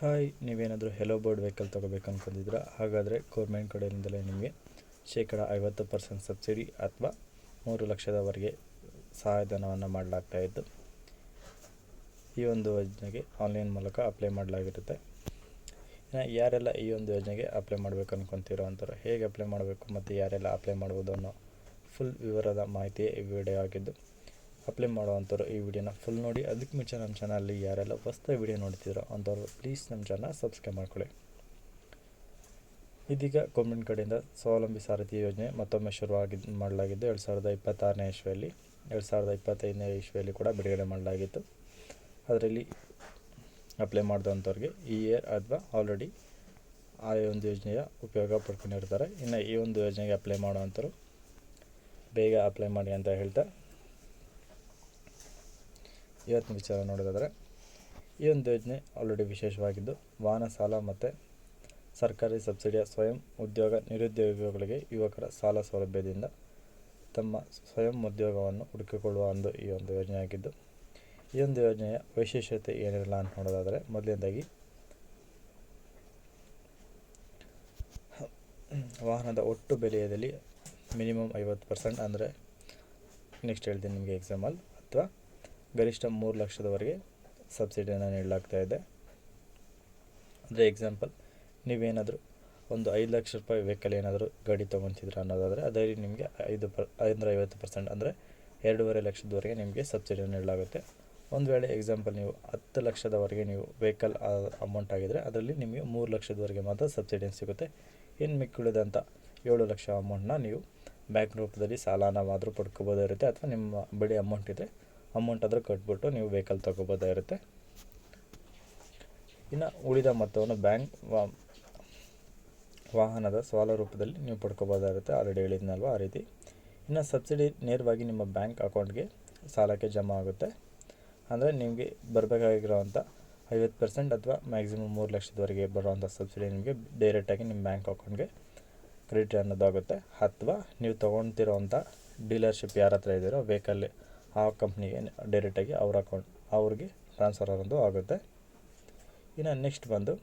Hi, ನೀವೇನಾದರೂ hello board vehicle ತೊಗೋಬೇಕು ಅಂದ್ಕೊಂಡಿದ್ದೀರಾ ಹಾಗಾದರೆ ಗೌರ್ಮೆಂಟ್ ಕಡೆಯಿಂದಲೇ ನಿಮಗೆ ಶೇಕಡ ಐವತ್ತು ಪರ್ಸೆಂಟ್ ಸಬ್ಸಿಡಿ ಅಥವಾ ಮೂರು ಲಕ್ಷದವರೆಗೆ ಸಹಾಯಧನವನ್ನು ಮಾಡಲಾಗ್ತಾ ಇದ್ದು, ಈ ಒಂದು ಯೋಜನೆಗೆ ಆನ್ಲೈನ್ ಮೂಲಕ ಅಪ್ಲೈ ಮಾಡಲಾಗಿರುತ್ತೆ. ಇನ್ನು ಯಾರೆಲ್ಲ ಈ ಒಂದು ಯೋಜನೆಗೆ ಅಪ್ಲೈ ಮಾಡಬೇಕು ಅಂದ್ಕೊತೀರೋ ಅಂತಾರೆ ಹೇಗೆ ಅಪ್ಲೈ ಮಾಡಬೇಕು ಮತ್ತು ಯಾರೆಲ್ಲ ಅಪ್ಲೈ ಮಾಡ್ಬೋದು ಅನ್ನೋ ಫುಲ್ ವಿವರದ ಮಾಹಿತಿಯೇ ಈ ವಿಡಿಯೋ ಆಗಿದ್ದು. ಅಪ್ಲೈ ಮಾಡುವಂಥವ್ರು ಈ ವಿಡಿಯೋನ ಫುಲ್ ನೋಡಿ, ಅದಕ್ಕೆ ಮುಂಚೆ ನಮ್ಮ ಚಾನಲ್ಲಿ ಯಾರೆಲ್ಲ ಹೊಸ್ದಾಗಿ ವಿಡಿಯೋ ನೋಡ್ತಿದ್ರೋ ಅಂಥವ್ರು ಪ್ಲೀಸ್ ನಮ್ಮ ಚಾನಲ್ ಸಬ್ಸ್ಕ್ರೈಬ್ ಮಾಡ್ಕೊಳ್ಳಿ. ಇದೀಗ ಗೌರ್ಮೆಂಟ್ ಕಡೆಯಿಂದ ಸ್ವಾವಲಂಬಿ ಸಾರಥಿ ಯೋಜನೆ ಮತ್ತೊಮ್ಮೆ ಶುರುವಾಗಿ ಮಾಡಲಾಗಿದ್ದು, ಎರಡು ಸಾವಿರದ ಇಪ್ಪತ್ತಾರನೇ ಇಸ್ವಿಯಲ್ಲಿ, ಎರಡು ಸಾವಿರದ ಇಪ್ಪತ್ತೈದನೇ ಇಸ್ವಿಯಲ್ಲಿ ಕೂಡ ಬಿಡುಗಡೆ ಮಾಡಲಾಗಿತ್ತು. ಅದರಲ್ಲಿ ಅಪ್ಲೈ ಮಾಡಿದಂಥವ್ರಿಗೆ ಈ ಇಯರ್ ಅಥವಾ ಆಲ್ರೆಡಿ ಆ ಒಂದು ಯೋಜನೆಯ ಉಪಯೋಗ ಪಡ್ಕೊಂಡಿರ್ತಾರೆ. ಇನ್ನು ಈ ಒಂದು ಯೋಜನೆಗೆ ಅಪ್ಲೈ ಮಾಡುವಂಥರು ಬೇಗ ಅಪ್ಲೈ ಮಾಡಿ ಅಂತ ಹೇಳ್ತಾ ಇವತ್ತಿನ ವಿಚಾರ ನೋಡೋದಾದರೆ, ಈ ಒಂದು ಯೋಜನೆ ಆಲ್ರೆಡಿ ವಿಶೇಷವಾಗಿದ್ದು, ವಾಹನ, ಸಾಲ ಮತ್ತು ಸರ್ಕಾರಿ ಸಬ್ಸಿಡಿಯ ಸ್ವಯಂ ಉದ್ಯೋಗ ನಿರುದ್ಯೋಗಿಗಳಿಗೆ ಯುವಕರ ಸಾಲ ಸೌಲಭ್ಯದಿಂದ ತಮ್ಮ ಸ್ವಯಂ ಉದ್ಯೋಗವನ್ನು ಹುಡುಕಿಕೊಳ್ಳುವ ಒಂದು ಈ ಒಂದು ಯೋಜನೆಯಾಗಿದ್ದು ಈ ಒಂದು ಯೋಜನೆಯ ವಿಶೇಷತೆ ಏನಿರಲ್ಲ ಅಂತ ನೋಡೋದಾದರೆ, ಮೊದಲನೇದಾಗಿ ವಾಹನದ ಒಟ್ಟು ಬೆಲೆಯಲ್ಲಿ ಮಿನಿಮಮ್ ಐವತ್ತು ಪರ್ಸೆಂಟ್ ಅಂದರೆ ನೆಕ್ಸ್ಟ್ ಹೇಳ್ತೀನಿ ನಿಮಗೆ ಎಕ್ಸಾಂಪಲ್ ಅಥವಾ ಗರಿಷ್ಠ ಮೂರು ಲಕ್ಷದವರೆಗೆ ಸಬ್ಸಿಡಿಯನ್ನು ನೀಡಲಾಗ್ತಾ ಇದೆ. ಅಂದರೆ ಎಕ್ಸಾಂಪಲ್ ನೀವೇನಾದರೂ ಒಂದು ಐದು ಲಕ್ಷ ರೂಪಾಯಿ ವೆಹಿಕಲ್ ಏನಾದರೂ ಗಾಡಿ ತೊಗೊತಿದ್ರ ಅನ್ನೋದಾದರೆ ಅದರಲ್ಲಿ ನಿಮಗೆ ಐದು ಪರ್ ಐನೂರ ಐವತ್ತು ಪರ್ಸೆಂಟ್ ಅಂದರೆ ಎರಡೂವರೆ ಲಕ್ಷದವರೆಗೆ ನಿಮಗೆ ಸಬ್ಸಿಡಿಯನ್ನು ನೀಡಲಾಗುತ್ತೆ. ಒಂದು ವೇಳೆ ಎಕ್ಸಾಂಪಲ್ ನೀವು ಹತ್ತು ಲಕ್ಷದವರೆಗೆ ನೀವು ವೆಹಿಕಲ್ ಅಮೌಂಟ್ ಆಗಿದ್ದರೆ ಅದರಲ್ಲಿ ನಿಮಗೆ ಮೂರು ಲಕ್ಷದವರೆಗೆ ಮಾತ್ರ ಸಬ್ಸಿಡಿಯನ್ನು ಸಿಗುತ್ತೆ. ಇನ್ನು ಮಿಕ್ಕುಳಿದಂಥ ಏಳು ಲಕ್ಷ ಅಮೌಂಟ್ನ ನೀವು ಬ್ಯಾಂಕ್ ರೂಪದಲ್ಲಿ ಸಾಲನ ಮಾತ್ರ ಪಡ್ಕೋಬೋದಿರುತ್ತೆ ಅಥವಾ ನಿಮ್ಮ ಬಳಿ ಅಮೌಂಟ್ ಇದ್ದರೆ ಅಮೌಂಟ್ ಆದರೂ ಕಟ್ಬಿಟ್ಟು ನೀವು ವೆಹಿಕಲ್ ತಗೋಬೋದಾಗಿರುತ್ತೆ ಇನ್ನು ಉಳಿದ ಮೊತ್ತವನ್ನು ಬ್ಯಾಂಕ್ ವಾಹನದ ಸಾಲ ರೂಪದಲ್ಲಿ ನೀವು ಪಡ್ಕೋಬೋದಾಗಿರುತ್ತೆ ಆಲ್ರೆಡಿ ಹೇಳಿದ್ನಲ್ವ ಆ ರೀತಿ. ಇನ್ನು ಸಬ್ಸಿಡಿ ನೇರವಾಗಿ ನಿಮ್ಮ ಬ್ಯಾಂಕ್ ಅಕೌಂಟ್ಗೆ ಸಾಲಕ್ಕೆ ಜಮಾ ಆಗುತ್ತೆ. ಅಂದರೆ ನಿಮಗೆ ಬರಬೇಕಾಗಿರೋವಂಥ ಐವತ್ತು ಪರ್ಸೆಂಟ್ ಅಥವಾ ಮ್ಯಾಕ್ಸಿಮಮ್ ಮೂರು ಲಕ್ಷದವರೆಗೆ ಬರುವಂಥ ಸಬ್ಸಿಡಿ ನಿಮಗೆ ಡೈರೆಕ್ಟಾಗಿ ನಿಮ್ಮ ಬ್ಯಾಂಕ್ ಅಕೌಂಟ್ಗೆ ಕ್ರೆಡಿಟ್ ಅನ್ನೋದಾಗುತ್ತೆ. ಅಥವಾ ನೀವು ತೊಗೊಳ್ತಿರೋವಂಥ ಡೀಲರ್ಶಿಪ್ ಯಾರ ಹತ್ರ ಇದ್ದೀರೋ ವೆಹಿಕಲ್ ಆ ಕಂಪ್ನಿಗೆ ಡೈರೆಕ್ಟಾಗಿ ಅವ್ರ ಅಕೌಂಟ್ ಅವ್ರಿಗೆ ಟ್ರಾನ್ಸ್ಫರ್ ಆಗೋದು ಆಗುತ್ತೆ. ಇನ್ನು ನೆಕ್ಸ್ಟ್ ಬಂದು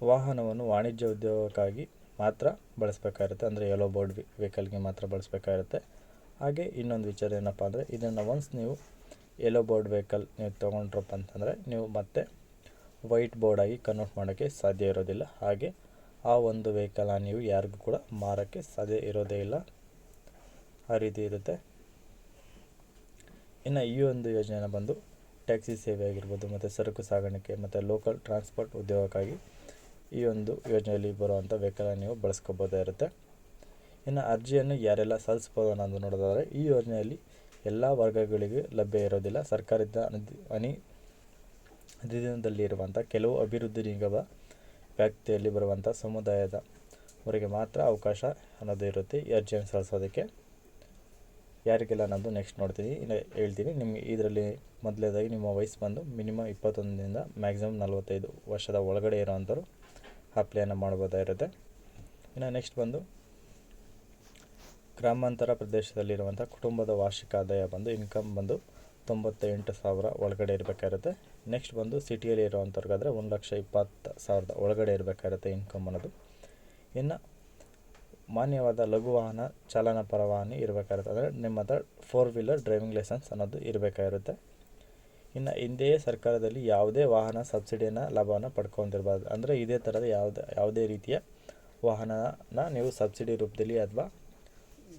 ವಾಹನವನ್ನು ವಾಣಿಜ್ಯ ಉದ್ಯೋಗಕ್ಕಾಗಿ ಮಾತ್ರ ಬಳಸಬೇಕಾಗಿರುತ್ತೆ ಅಂದರೆ ಯೆಲ್ಲೋ ಬೋರ್ಡ್ ವೆಹಿಕಲ್ಗೆ ಮಾತ್ರ ಬಳಸಬೇಕಾಗಿರುತ್ತೆ ಹಾಗೆ ಇನ್ನೊಂದು ವಿಚಾರ ಏನಪ್ಪ ಅಂದರೆ ಇದನ್ನು ಒನ್ಸ್ ನೀವು ಯೆಲ್ಲೋ ಬೋರ್ಡ್ ವೆಹಿಕಲ್ ನೀವು ತೊಗೊಂಡ್ರಪ್ಪ ಅಂತಂದರೆ ನೀವು ಮತ್ತೆ ವೈಟ್ ಬೋರ್ಡಾಗಿ ಕನ್ವರ್ಟ್ ಮಾಡೋಕ್ಕೆ ಸಾಧ್ಯ ಇರೋದಿಲ್ಲ. ಹಾಗೆ ಆ ಒಂದು ವೆಹಿಕಲನ್ನು ನೀವು ಯಾರಿಗೂ ಕೂಡ ಮಾರೋಕ್ಕೆ ಸಾಧ್ಯ ಇರೋದೇ ಇಲ್ಲ. ಆ ರೀತಿ ಇರುತ್ತೆ. ಇನ್ನು ಈ ಒಂದು ಯೋಜನೆನ ಬಂದು ಟ್ಯಾಕ್ಸಿ ಸೇವೆ ಆಗಿರ್ಬೋದು, ಮತ್ತು ಸರಕು ಸಾಗಾಣಿಕೆ ಮತ್ತು ಲೋಕಲ್ ಟ್ರಾನ್ಸ್ಪೋರ್ಟ್ ಉದ್ಯೋಗಕ್ಕಾಗಿ ಈ ಒಂದು ಯೋಜನೆಯಲ್ಲಿ ಬರುವಂಥ ವೆಹಿಕಲನ್ನು ನೀವು ಬಳಸ್ಕೋಬೋದಾಗಿರುತ್ತೆ ಇನ್ನು ಅರ್ಜಿಯನ್ನು ಯಾರೆಲ್ಲ ಸಲ್ಲಿಸ್ಬೋದು ಅನ್ನೋದು ನೋಡೋದಾದರೆ, ಈ ಯೋಜನೆಯಲ್ಲಿ ಎಲ್ಲ ವರ್ಗಗಳಿಗೆ ಲಭ್ಯ ಇರೋದಿಲ್ಲ. ಸರ್ಕಾರದ ಅನಿ ಅಧೀನದಲ್ಲಿರುವಂಥ ಕೆಲವು ಅಭಿವೃದ್ಧಿ ನಿಗಮ ವ್ಯಾಪ್ತಿಯಲ್ಲಿ ಬರುವಂಥ ಸಮುದಾಯದವರಿಗೆ ಮಾತ್ರ ಅವಕಾಶ ಅನ್ನೋದು ಇರುತ್ತೆ ಈ ಅರ್ಜಿಯನ್ನು ಸಲ್ಲಿಸೋದಕ್ಕೆ. ಯಾರಿಗೆಲ್ಲ ಅನ್ನೋದು ನೆಕ್ಸ್ಟ್ ನೋಡ್ತೀನಿ, ಇನ್ನು ಹೇಳ್ತೀನಿ. ನಿಮಗೆ ಇದರಲ್ಲಿ ಮೊದಲೇದಾಗಿ ನಿಮ್ಮ ವಯಸ್ಸು ಬಂದು ಮಿನಿಮಮ್ ಇಪ್ಪತ್ತೊಂದರಿಂದ ಮ್ಯಾಕ್ಸಿಮಮ್ ನಲವತ್ತೈದು ವರ್ಷದ ಒಳಗಡೆ ಇರೋವಂಥವ್ರು ಅಪ್ಲೈಯನ್ನು ಮಾಡ್ಬೋದಾಗಿರುತ್ತೆ ಇನ್ನು ನೆಕ್ಸ್ಟ್ ಬಂದು ಗ್ರಾಮಾಂತರ ಪ್ರದೇಶದಲ್ಲಿರುವಂಥ ಕುಟುಂಬದ ವಾರ್ಷಿಕ ಆದಾಯ ಬಂದು ಇನ್ಕಮ್ ಬಂದು ತೊಂಬತ್ತೆಂಟು ಸಾವಿರ ಒಳಗಡೆ ಇರಬೇಕಾಗಿರುತ್ತೆ ನೆಕ್ಸ್ಟ್ ಬಂದು ಸಿಟಿಯಲ್ಲಿ ಇರೋವಂಥವ್ರಿಗಾದರೆ ಒಂದು ಲಕ್ಷ ಇಪ್ಪತ್ತು ಸಾವಿರದ ಒಳಗಡೆ ಇರಬೇಕಾಗಿರುತ್ತೆ ಇನ್ಕಮ್ ಅನ್ನೋದು. ಇನ್ನು ಮಾನ್ಯವಾದ ಲಘು ವಾಹನ ಚಾಲನಾ ಪರವಾನಗಿ ಇರಬೇಕಾಗಿರುತ್ತೆ ಅಂದರೆ ನಿಮ್ಮ ಹತ್ರ ಫೋರ್ ವೀಲರ್ ಡ್ರೈವಿಂಗ್ ಲೈಸೆನ್ಸ್ ಅನ್ನೋದು ಇರಬೇಕಾಗಿರುತ್ತೆ. ಇನ್ನು ಹಿಂದೆಯೇ ಸರ್ಕಾರದಲ್ಲಿ ಯಾವುದೇ ವಾಹನ ಸಬ್ಸಿಡಿಯನ್ನು ಲಾಭವನ್ನು ಪಡ್ಕೊಂಡಿರಬಾರ್ದು. ಅಂದರೆ ಇದೇ ಥರದ ಯಾವುದೇ ಯಾವುದೇ ರೀತಿಯ ವಾಹನನ ನೀವು ಸಬ್ಸಿಡಿ ರೂಪದಲ್ಲಿ ಅಥವಾ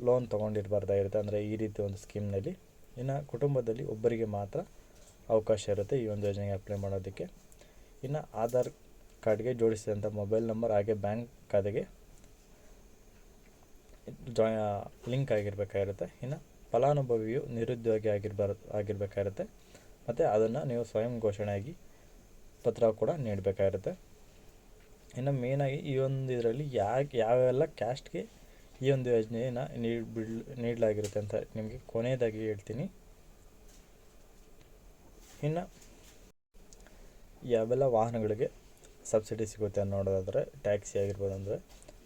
ಲೋನ್ ತೊಗೊಂಡಿರಬಾರ್ದಾಗಿರುತ್ತೆ. ಅಂದರೆ ಈ ರೀತಿ ಒಂದು ಸ್ಕೀಮ್ನಲ್ಲಿ ಇನ್ನು ಕುಟುಂಬದಲ್ಲಿ ಒಬ್ಬರಿಗೆ ಮಾತ್ರ ಅವಕಾಶ ಇರುತ್ತೆ ಈ ಒಂದು ಯೋಜನೆಗೆ ಅಪ್ಲೈ ಮಾಡೋದಕ್ಕೆ. ಇನ್ನು ಆಧಾರ್ ಕಾರ್ಡ್ಗೆ ಜೋಡಿಸಿದಂಥ ಮೊಬೈಲ್ ನಂಬರ್ ಹಾಗೆ ಬ್ಯಾಂಕ್ ಖಾತೆಗೆ ಜಾಯ್ ಲಿಂಕ್ ಆಗಿರಬೇಕಾಗಿರುತ್ತೆ. ಇನ್ನು ಫಲಾನುಭವಿಯು ನಿರುದ್ಯೋಗಿ ಆಗಿರ್ಬಾರ್ದು ಆಗಿರಬೇಕಾಗಿರುತ್ತೆ. ಮತ್ತು ಅದನ್ನು ನೀವು ಸ್ವಯಂ ಘೋಷಣೆಯಾಗಿ ಪತ್ರ ಕೂಡ ನೀಡಬೇಕಾಗಿರುತ್ತೆ. ಇನ್ನು ಮೇನಾಗಿ ಈ ಒಂದು ಇದರಲ್ಲಿ ಯಾಕೆ, ಯಾವೆಲ್ಲ ಕ್ಯಾಸ್ಟ್ಗೆ ಈ ಒಂದು ಯೋಜನೆಯನ್ನು ನೀಡಿ, ಬಿಡ್, ನೀಡಲಾಗಿರುತ್ತೆ ಅಂತ ನಿಮಗೆ ಕೊನೆಯದಾಗಿ ಹೇಳ್ತೀನಿ. ಇನ್ನು ಯಾವೆಲ್ಲ ವಾಹನಗಳಿಗೆ ಸಬ್ಸಿಡಿ ಸಿಗುತ್ತೆ ನೋಡೋದಾದರೆ ಟ್ಯಾಕ್ಸಿ ಆಗಿರ್ಬೋದು ಅಂದರೆ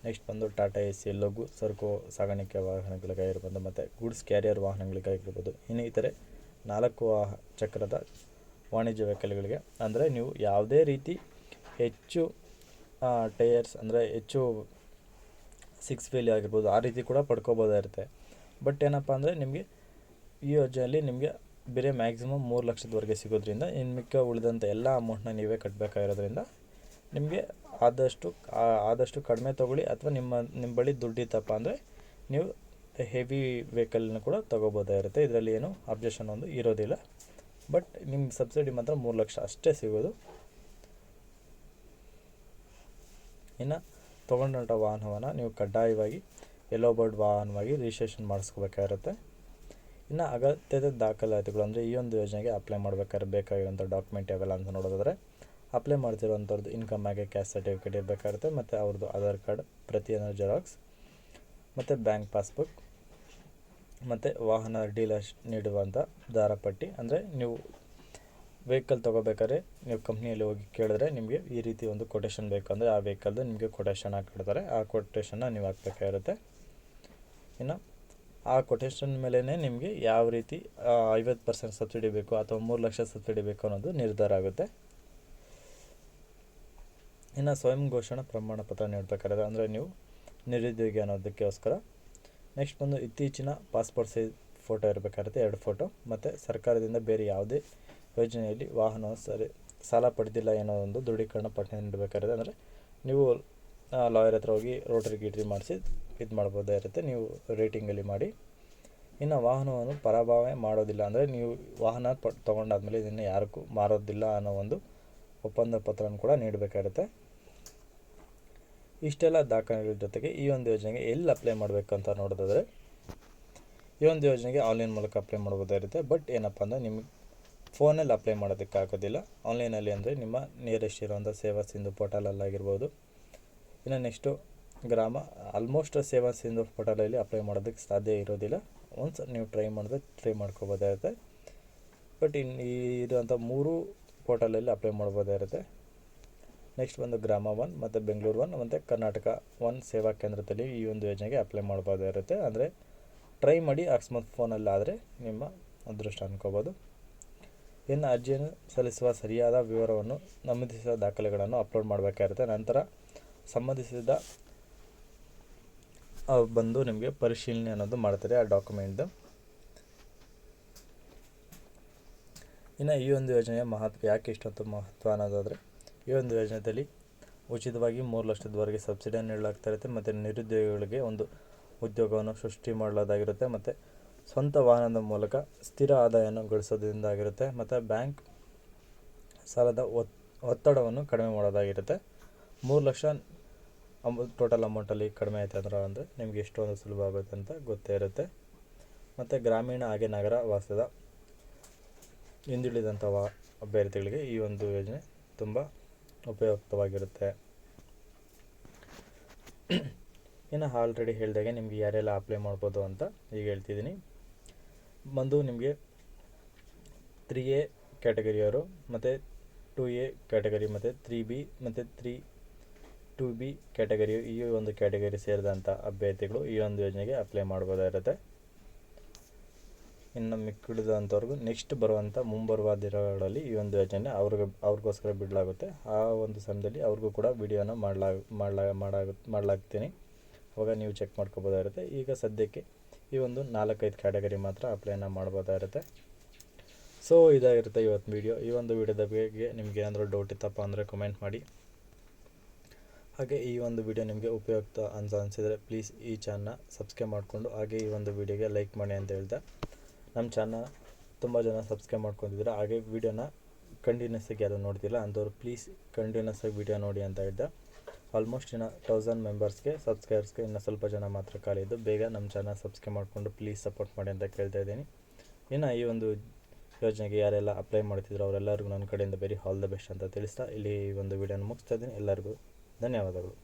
ನೆಕ್ಸ್ಟ್ ಬಂದು ಟಾಟಾ ಎ ಸಿ ಲಘು ಸರಕು ಸಾಗಾಣಿಕೆ ವಾಹನಗಳಿಗಾಗಿರ್ಬೋದು ಮತ್ತು ಗೂಡ್ಸ್ ಕ್ಯಾರಿಯರ್ ವಾಹನಗಳಿಗಾಗಿರ್ಬೋದು ಇನ್ನು ನಾಲ್ಕು ವಾಹ ಚಕ್ರದ ವಾಣಿಜ್ಯ ವೆಹಿಕಲ್ಗಳಿಗೆ ಅಂದರೆ ನೀವು ಯಾವುದೇ ರೀತಿ ಹೆಚ್ಚು ಟೈಯರ್ಸ್ ಅಂದರೆ ಹೆಚ್ಚು ಸಿಕ್ಸ್ ವೀಲ್ ಆಗಿರ್ಬೋದು ಆ ರೀತಿ ಕೂಡ ಪಡ್ಕೋಬೋದಾಗಿರುತ್ತೆ ಬಟ್ ಏನಪ್ಪ ಅಂದರೆ ನಿಮಗೆ ಈ ಯೋಜನೆಯಲ್ಲಿ ನಿಮಗೆ ಬೇರೆ ಮ್ಯಾಕ್ಸಿಮಮ್ ಮೂರು ಲಕ್ಷದವರೆಗೆ ಸಿಗೋದ್ರಿಂದ ಇನ್ನು ಮಿಕ್ಕ ಉಳಿದಂಥ ಎಲ್ಲ ಅಮೌಂಟ್ನ ನೀವೇ ಕಟ್ಟಬೇಕಾಗಿರೋದ್ರಿಂದ ನಿಮಗೆ ಆದಷ್ಟು ಆದಷ್ಟು ಕಡಿಮೆ ತೊಗೊಳ್ಳಿ ಅಥವಾ ನಿಮ್ಮ ನಿಮ್ಮ ಬಳಿ ದುಡ್ಡಿತ್ತಪ್ಪ ಅಂದರೆ ನೀವು ಹೆವಿ ವೆಹಿಕಲ್ನ ಕೂಡ ತೊಗೋಬೋದಾಗಿರುತ್ತೆ ಇದರಲ್ಲಿ ಏನು ಅಬ್ಜೆಕ್ಷನ್ ಒಂದು ಇರೋದಿಲ್ಲ. ಬಟ್ ನಿಮ್ಮ ಸಬ್ಸಿಡಿ ಮಾತ್ರ ಮೂರು ಲಕ್ಷ ಅಷ್ಟೇ ಸಿಗೋದು. ಇನ್ನು ತೊಗೊಂಡಂಥ ವಾಹನವನ್ನು ನೀವು ಕಡ್ಡಾಯವಾಗಿ ಎಲ್ಲೋ ಬರ್ಡ್ ವಾಹನವಾಗಿ ರಿಜಿಸ್ಟ್ರೇಷನ್ ಮಾಡಿಸ್ಕೋಬೇಕಾಗಿರುತ್ತೆ. ಇನ್ನು ಅಗತ್ಯದ ದಾಖಲಾತಿಗಳು ಅಂದರೆ ಈ ಒಂದು ಯೋಜನೆಗೆ ಅಪ್ಲೈ ಮಾಡ್ಬೇಕಾದ್ರೆ ಬೇಕಾಗಿರುವಂಥ ಡಾಕ್ಯುಮೆಂಟ್ ಯಾವೆಲ್ಲ ಅಂತ ನೋಡೋದಾದ್ರೆ ಅಪ್ಲೈ ಮಾಡ್ತಿರೋವಂಥವ್ರದ್ದು ಇನ್ಕಮ್ ಆಗಿ ಕ್ಯಾಸ್ಟ್ ಸರ್ಟಿಫಿಕೇಟ್ ಇರಬೇಕಾಗುತ್ತೆ, ಮತ್ತು ಅವ್ರದ್ದು ಆಧಾರ್ ಕಾರ್ಡ್ ಪ್ರತಿಯೊಂದು ಜೆರಾಕ್ಸ್ ಮತ್ತು ಬ್ಯಾಂಕ್ ಪಾಸ್ಬುಕ್ ಮತ್ತು ವಾಹನ ಡೀಲರ್ ನೀಡುವಂಥ ದಾರಪಟ್ಟಿ ಅಂದರೆ ನೀವು ವೆಹಿಕಲ್ ತೊಗೋಬೇಕಾದ್ರೆ ನೀವು ಕಂಪ್ನಿಯಲ್ಲಿ ಹೋಗಿ ಕೇಳಿದ್ರೆ ನಿಮಗೆ ಈ ರೀತಿ ಒಂದು ಕೊಟೇಶನ್ ಬೇಕು. ಅಂದರೆ ಆ ವೆಹಿಕಲ್ದು ನಿಮಗೆ ಕೊಟೇಶನ್ ಹಾಕಿಡ್ತಾರೆ ಆ ಕೊಟೇಶನ್ನ ನೀವು ಹಾಕ್ಬೇಕಾಗಿರುತ್ತೆ. ಇನ್ನು ಆ ಕೊಟೇಶನ್ ಮೇಲೇ ನಿಮಗೆ ಯಾವ ರೀತಿ ಐವತ್ತು ಪರ್ಸೆಂಟ್ ಸಬ್ಸಿಡಿ ಬೇಕು ಅಥವಾ ಮೂರು ಲಕ್ಷ ಸಬ್ಸಿಡಿ ಬೇಕು ಅನ್ನೋದು ನಿರ್ಧಾರ ಆಗುತ್ತೆ. ಇನ್ನು ಸ್ವಯಂ ಘೋಷಣಾ ಪ್ರಮಾಣ ಪತ್ರ ನೀಡಬೇಕಾದ್ರೆ ಅಂದರೆ ನೀವು ನಿರುದ್ಯೋಗಿ ಅನ್ನೋದಕ್ಕೋಸ್ಕರ. ನೆಕ್ಸ್ಟ್ ಬಂದು ಇತ್ತೀಚಿನ ಪಾಸ್ಪೋರ್ಟ್ ಸೈಜ್ ಫೋಟೋ ಇರಬೇಕಾಗುತ್ತೆ, ಎರಡು ಫೋಟೋ ಮತ್ತು ಸರ್ಕಾರದಿಂದ ಬೇರೆ ಯಾವುದೇ ಯೋಜನೆಯಲ್ಲಿ ವಾಹನ ಸರಿ, ಸಾಲ ಪಡೆದಿಲ್ಲ ಏನೋ ಒಂದು ದೃಢೀಕರಣ ಪತ್ರ ನೀಡಬೇಕಾಗುತ್ತೆ ಅಂದರೆ ನೀವು ಲಾಯರ್ ಹತ್ರ ಹೋಗಿ ರೋಟ್ರಿ ಗೀಟ್ರಿ ಮಾಡಿಸಿ ಇದು ಮಾಡ್ಬೋದಾಗಿರುತ್ತೆ ನೀವು ರೇಟಿಂಗಲ್ಲಿ ಮಾಡಿ. ಇನ್ನು ವಾಹನವನ್ನು ಪರಭಾವನೆ ಮಾಡೋದಿಲ್ಲ. ಅಂದರೆ ನೀವು ವಾಹನ ಪ, ತೊಗೊಂಡಾದ್ಮೇಲೆ ಇದನ್ನು ಯಾರಿಗೂ ಮಾರೋದಿಲ್ಲ ಅನ್ನೋ ಒಂದು ಒಪ್ಪಂದ ಪತ್ರನ ಕೂಡ ನೀಡಬೇಕಾಗುತ್ತೆ. ಇಷ್ಟೆಲ್ಲ ದಾಖಲೆಗಳ ಜೊತೆಗೆ ಈ ಒಂದು ಯೋಜನೆಗೆ ಎಲ್ಲಿ ಅಪ್ಲೈ ಮಾಡಬೇಕು ಅಂತ ನೋಡೋದಾದರೆ, ಈ ಒಂದು ಯೋಜನೆಗೆ ಆನ್ಲೈನ್ ಮೂಲಕ ಅಪ್ಲೈ ಮಾಡ್ಬೋದಾಗಿರುತ್ತೆ ಬಟ್ ಏನಪ್ಪ ಅಂದರೆ ನಿಮಗೆ ಫೋನಲ್ಲಿ ಅಪ್ಲೈ ಮಾಡೋದಕ್ಕೆ ಆಗೋದಿಲ್ಲ. ಆನ್ಲೈನಲ್ಲಿ ಅಂದರೆ ನಿಮ್ಮ ನಿಯರೆಸ್ಟ್ ಇರೋಂಥ ಸೇವಾ ಸಿಂಧು ಪೋರ್ಟಲಲ್ಲಾಗಿರ್ಬೋದು ಇನ್ನು ನೆಕ್ಸ್ಟು ಗ್ರಾಮ ಆಲ್ಮೋಸ್ಟ್ ಸೇವಾ ಸಿಂಧು ಪೋರ್ಟಲಲ್ಲಿ ಅಪ್ಲೈ ಮಾಡೋದಕ್ಕೆ ಸಾಧ್ಯ ಇರೋದಿಲ್ಲ. ಒನ್ಸ್ ನೀವು ಟ್ರೈ ಮಾಡಿದ್ರೆ ಟ್ರೈ ಮಾಡ್ಕೋಬೋದಾಗಿರುತ್ತೆ ಬಟ್ ಇನ್ನು ಈ ಇರುವಂಥ ಮೂರು ಪೋರ್ಟಲಲ್ಲಿ ಅಪ್ಲೈ ಮಾಡ್ಬೋದಾಗಿರುತ್ತೆ ನೆಕ್ಸ್ಟ್ ಬಂದು ಗ್ರಾಮ ಒನ್ ಮತ್ತು ಬೆಂಗಳೂರು ಒನ್ ಮತ್ತು ಕರ್ನಾಟಕ ಒನ್ ಸೇವಾ ಕೇಂದ್ರದಲ್ಲಿ ಈ ಒಂದು ಯೋಜನೆಗೆ ಅಪ್ಲೈ ಮಾಡ್ಬೋದಾಗಿರುತ್ತೆ ಅಂದರೆ ಟ್ರೈ ಮಾಡಿ ಅಕಸ್ಮಾತ್ ಫೋನಲ್ಲಾದರೆ ನಿಮ್ಮ ಅದೃಷ್ಟ ಅನ್ಕೋಬೋದು. ಇನ್ನು ಅರ್ಜಿಯನ್ನು ಸಲ್ಲಿಸುವ ಸರಿಯಾದ ವಿವರವನ್ನು ನಮೂದಿಸಿದ ದಾಖಲೆಗಳನ್ನು ಅಪ್ಲೋಡ್ ಮಾಡಬೇಕಾಗಿರುತ್ತೆ. ನಂತರ ಸಂಬಂಧಿಸಿದ ಬಂದು ನಿಮಗೆ ಪರಿಶೀಲನೆ ಅನ್ನೋದು ಮಾಡ್ತಾರೆ ಆ ಡಾಕ್ಯುಮೆಂಟ್ದು ಇನ್ನು ಈ ಒಂದು ಯೋಜನೆಯ ಮಹತ್ವ ಯಾಕೆ ಇಷ್ಟೊಂದು ಮಹತ್ವ ಅನ್ನೋದಾದರೆ ಈ ಒಂದು ಯೋಜನೆಯಲ್ಲಿ ಉಚಿತವಾಗಿ ಮೂರು ಲಕ್ಷದವರೆಗೆ ಸಬ್ಸಿಡಿಯನ್ನು ನೀಡಲಾಗ್ತಾ ಇರುತ್ತೆ ಮತ್ತು ನಿರುದ್ಯೋಗಿಗಳಿಗೆ ಒಂದು ಉದ್ಯೋಗವನ್ನು ಸೃಷ್ಟಿ ಮಾಡಲಾದಾಗಿರುತ್ತೆ ಮತ್ತು ಸ್ವಂತ ವಾಹನದ ಮೂಲಕ ಸ್ಥಿರ ಆದಾಯವನ್ನು ಗಳಿಸೋದ್ರಿಂದ ಆಗಿರುತ್ತೆ ಮತ್ತು ಬ್ಯಾಂಕ್ ಸಾಲದ ಒತ್, ಒತ್ತಡವನ್ನು ಕಡಿಮೆ ಮಾಡೋದಾಗಿರುತ್ತೆ. ಮೂರು ಲಕ್ಷ ಅಮೌ ಟೋಟಲ್ ಅಮೌಂಟಲ್ಲಿ ಕಡಿಮೆ ಆಯ್ತು ಅಂದ್ರೆ ಅಂದರೆ ನಿಮಗೆ ಎಷ್ಟೊಂದು ಸುಲಭ ಆಗುತ್ತೆ ಅಂತ ಗೊತ್ತೇ ಇರುತ್ತೆ. ಮತ್ತು ಗ್ರಾಮೀಣ ಹಾಗೆ ನಗರ ವಾಸದ ಹಿಂದುಳಿದಂಥ ವಾ, ಅಭ್ಯರ್ಥಿಗಳಿಗೆ ಈ ಒಂದು ಯೋಜನೆ ತುಂಬ ಉಪಯುಕ್ತವಾಗಿರುತ್ತೆ. ಇನ್ನು ಆಲ್ರೆಡಿ ಹೇಳಿದಾಗೆ ನಿಮಗೆ ಯಾರೆಲ್ಲ ಅಪ್ಲೈ ಮಾಡ್ಬೋದು ಅಂತ ಈಗ ಹೇಳ್ತಿದ್ದೀನಿ. ಬಂದು ನಿಮಗೆ ತ್ರೀ ಎ ಕ್ಯಾಟಗರಿಯವರು ಮತ್ತು ಟು ಎ ಕ್ಯಾಟಗರಿ ಮತ್ತು ತ್ರೀ ಬಿ ಮತ್ತು ತ್ರೀ ಟು ಬಿ ಕ್ಯಾಟಗರಿ ಈ ಒಂದು ಕ್ಯಾಟಗರಿ ಸೇರಿದಂಥ ಅಭ್ಯರ್ಥಿಗಳು ಈ ಒಂದು ಯೋಜನೆಗೆ ಅಪ್ಲೈ ಮಾಡ್ಬೋದಾಗಿರುತ್ತೆ. ಇನ್ನು ಮಿಕ್ಕಿಳಿದಂಥವ್ರಿಗೂ ನೆಕ್ಸ್ಟ್ ಬರುವಂಥ ಮುಂಬರುವ ದಿನಗಳಲ್ಲಿ ಈ ಒಂದು ಯೋಜನೆ ಅವ್ರಿಗೆ, ಅವ್ರಿಗೋಸ್ಕರ ಬಿಡಲಾಗುತ್ತೆ. ಆ ಒಂದು ಸಮಯದಲ್ಲಿ ಅವ್ರಿಗೂ ಕೂಡ ವಿಡಿಯೋನ ಮಾಡಲಾಗ ಮಾಡಲಾಗ ಮಾಡಾಗ, ಮಾಡಲಾಗ್ತೀನಿ. ಅವಾಗ ನೀವು ಚೆಕ್ ಮಾಡ್ಕೋಬೋದಾಗಿರುತ್ತೆ ಈಗ ಸದ್ಯಕ್ಕೆ ಈ ಒಂದು ನಾಲ್ಕೈದು ಕ್ಯಾಟಗರಿ ಮಾತ್ರ ಅಪ್ಲೈನ ಮಾಡ್ಬೋದಾಗಿರುತ್ತೆ ಸೊ ಇದಾಗಿರುತ್ತೆ ಇವತ್ತು ವೀಡಿಯೋ ಈ ಒಂದು ವೀಡಿಯೋದ ಬಗ್ಗೆ ನಿಮ್ಗೆ ಏನಾದರೂ ಡೌಟ್ ಇತ್ತಪ್ಪ ಅಂದರೆ ಕಮೆಂಟ್ ಮಾಡಿ. ಹಾಗೆ ಈ ಒಂದು ವಿಡಿಯೋ ನಿಮಗೆ ಉಪಯುಕ್ತ ಅಂತ ಅನಿಸಿದರೆ ಪ್ಲೀಸ್ ಈ ಚಾನಲ್ನ ಸಬ್ಸ್ಕ್ರೈಬ್ ಮಾಡಿಕೊಂಡು ಹಾಗೆ ಈ ಒಂದು ವಿಡಿಯೋಗೆ ಲೈಕ್ ಮಾಡಿ ಅಂತ ಹೇಳ್ದೆ. ನಮ್ಮ ಚಾನಲ್ ತುಂಬ ಜನ ಸಬ್ಸ್ಕ್ರೈಬ್ ಮಾಡ್ಕೊಂಡಿದ್ರು ಹಾಗೆ ವಿಡಿಯೋನ ಕಂಟಿನ್ಯೂಸ್ ಆಗಿ ಯಾರು ನೋಡ್ತಿಲ್ಲ, ಅಂಥವ್ರು ಪ್ಲೀಸ್ ಕಂಟಿನ್ಯೂಸ್ ಆಗಿ ವಿಡಿಯೋ ನೋಡಿ ಅಂತ ಹೇಳ್ದೆ. ಆಲ್ಮೋಸ್ಟ್ ಇನ್ನು ತೌಸಂಡ್ ಮೆಂಬರ್ಸ್ಗೆ ಸಬ್ಸ್ಕ್ರೈಬರ್ಸ್ಗೆ ಇನ್ನು ಸ್ವಲ್ಪ ಜನ ಮಾತ್ರ ಖಾಲಿ ಇದ್ದು, ಬೇಗ ನಮ್ಮ ಚಾನಲ್ ಸಬ್ಸ್ಕ್ರೈಬ್ ಮಾಡಿಕೊಂಡು ಪ್ಲೀಸ್ ಸಪೋರ್ಟ್ ಮಾಡಿ ಅಂತ ಕೇಳ್ತಾ ಇದ್ದೀನಿ. ಇನ್ನು ಈ ಒಂದು ಯೋಜನೆಗೆ ಯಾರೆಲ್ಲ ಅಪ್ಲೈ ಮಾಡ್ತಿದ್ರು ಅವರೆಲ್ಲರಿಗೂ ನನ್ನ ಕಡೆಯಿಂದ ಬೇರೆ ಆಲ್ ದ ಬೆಸ್ಟ್ ಅಂತ ತಿಳಿಸ್ತಾ, ಇಲ್ಲಿ ಈ ಒಂದು ವಿಡಿಯೋನ ಮುಗಿಸ್ತಾ ಇದ್ದೀನಿ. ಎಲ್ಲರಿಗೂ ಧನ್ಯವಾದಗಳು.